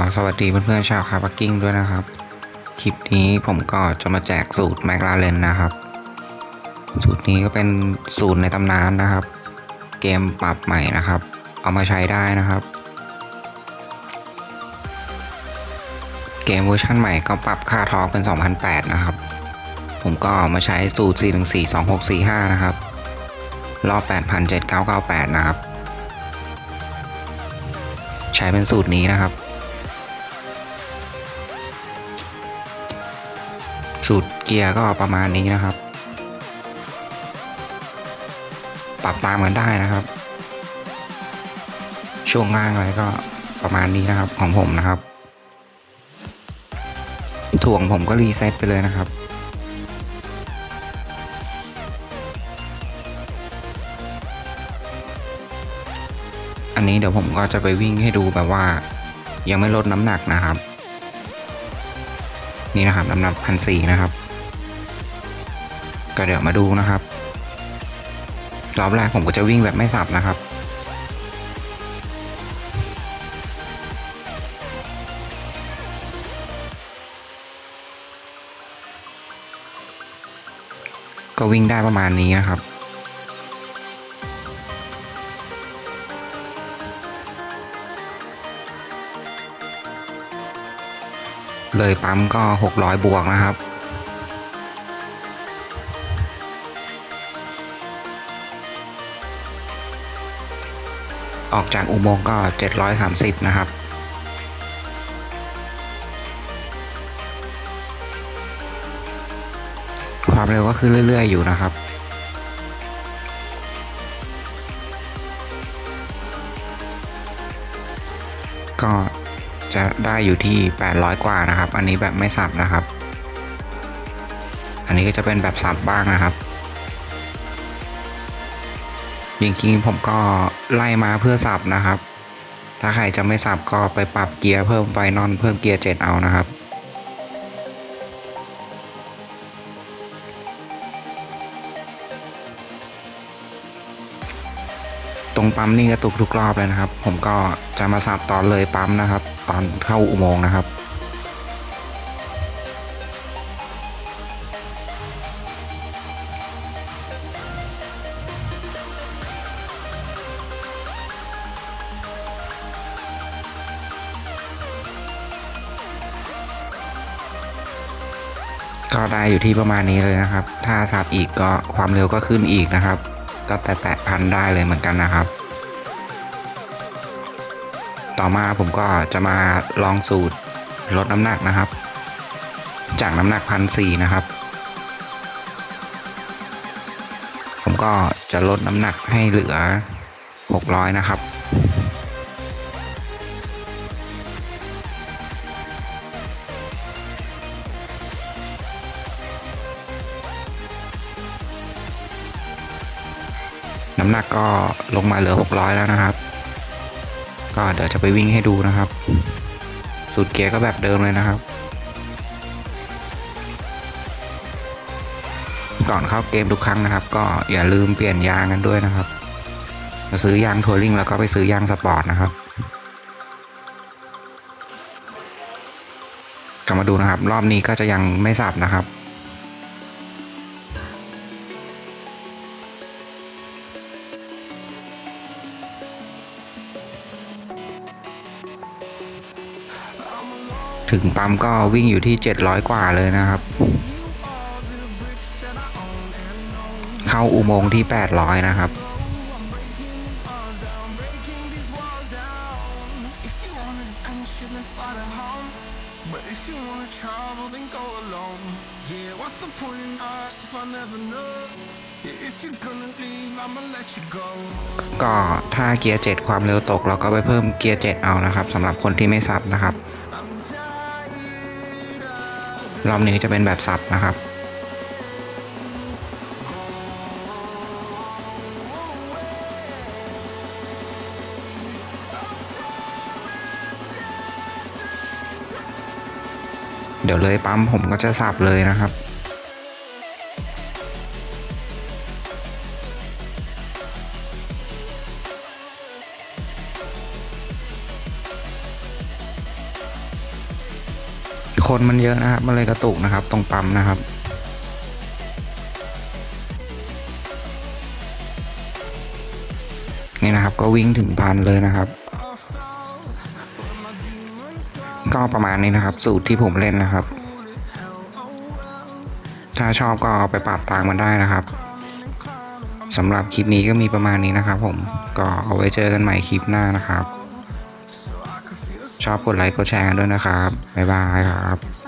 ก็สวัสดีเพื่อนๆชาวคาร์บักกิ้งด้วยนะครับ คลิปนี้ผมก็จะมาแจกสูตรแมคลาเรนนะครับ สูตรนี้ก็เป็นสูตรในตำนานนะครับ เกมปรับใหม่นะครับ เอามาใช้ได้นะครับ เกมเวอร์ชันใหม่ก็ปรับค่าทอร์กเป็น 2008 นะครับ ผมก็มาใช้สูตร 4142645 นะครับ รอบ 8,7998 นะครับใช้เป็นสูตรนี้นะครับ สูตรเกียร์ก็ประมาณนี้นะครับ ปรับตามกันได้นะครับ ช่วงล่างอะไรก็ประมาณนี้นะครับของผมนะครับถ่วงผมก็รีเซ็ตไปเลยนะครับอันนี้เดี๋ยวผมก็จะไปวิ่งให้ดูแบบว่า ยังไม่ลดน้ำหนักนะครับ นี่นะครับน้ำหนักพันสี่นะครับ ก็เดี๋ยวมาดูนะครับรอบแรกผมก็จะวิ่งแบบไม่สับนะครับก็วิ่งได้ประมาณนี้นะครับ เลยปั๊มก็ 600 บวกนะครับ ออกจากอุโมงค์ก็ 730 นะครับความเร็วก็คือเรื่อย ๆ อยู่นะครับ ก็ จะได้อยู่ที่ 800 กว่านะครับ อันนี้แบบไม่สับนะครับ อันนี้ก็จะเป็นแบบสับบ้างนะครับจริงๆผมก็ไล่มาเพื่อสับนะครับ ถ้าใครจะไม่สับก็ไปปรับเกียร์เพิ่มไฟนอนเพิ่มเกียร์เจ็ดเอานะครับ ตรงปั๊มนี่กระตุกทุกรอบเลยนะครับ ผมก็จะมาสับตอนเลยปั๊มนะครับ ตอนเข้าอุโมงค์นะครับก็ได้อยู่ที่ประมาณนี้เลยนะครับ ถ้าสับอีกก็ความเร็วก็ขึ้นอีกนะครับ ก็แตะพันได้เลยเหมือนกันนะครับ ต่อมาผมก็จะมาลองสูตรลดน้ำหนักนะครับ จากน้ำหนักพันสี่นะครับ ผมก็จะลดน้ำหนักให้เหลือ 600 นะครับ น้ำหนักก็ลงมาเหลือ 600 แล้วนะครับ ก็เดี๋ยวจะไปวิ่งให้ดูนะครับ สูตรเกียร์ก็แบบเดิมเลยนะครับ ก่อนเข้าเกมทุกครั้งนะครับ ก็อย่าลืมเปลี่ยนยางกันด้วยนะครับมาซื้อยางทัวริงแล้วก็ไปซื้อยางสปอร์ตนะครับกลับมาดูนะครับ รอบนี้ก็จะยังไม่สับนะครับ ถึงปั๊มก็วิ่งอยู่ที่ 700 กว่าเลยนะครับ เข้าอุโมงค์ที่ 800 นะครับ ก็ถ้าเกียร์ 7 ความเร็วตก เราก็ไปเพิ่มเกียร์ 7 เอานะครับสำหรับคนที่ไม่ซับนะครับ รอบนี้จะเป็นแบบสับนะครับ เดี๋ยวเลยปั๊มผมก็จะสับเลยนะครับ คนมันเยอะนะครับ มันเลยกระตุกนะครับ ตรงปั๊มนะครับ นี่นะครับก็วิ่งถึงพันเลยนะครับ ก็ประมาณนี้นะครับ สูตรที่ผมเล่นนะครับ ถ้าชอบก็เอาไปปรับตามมันได้นะครับสำหรับคลิปนี้ก็มีประมาณนี้นะครับผม ก็เอาไว้เจอกันใหม่คลิปหน้านะครับ ชอบกดไลค์กดแชร์กันด้วยนะครับ บ๊ายบายครับ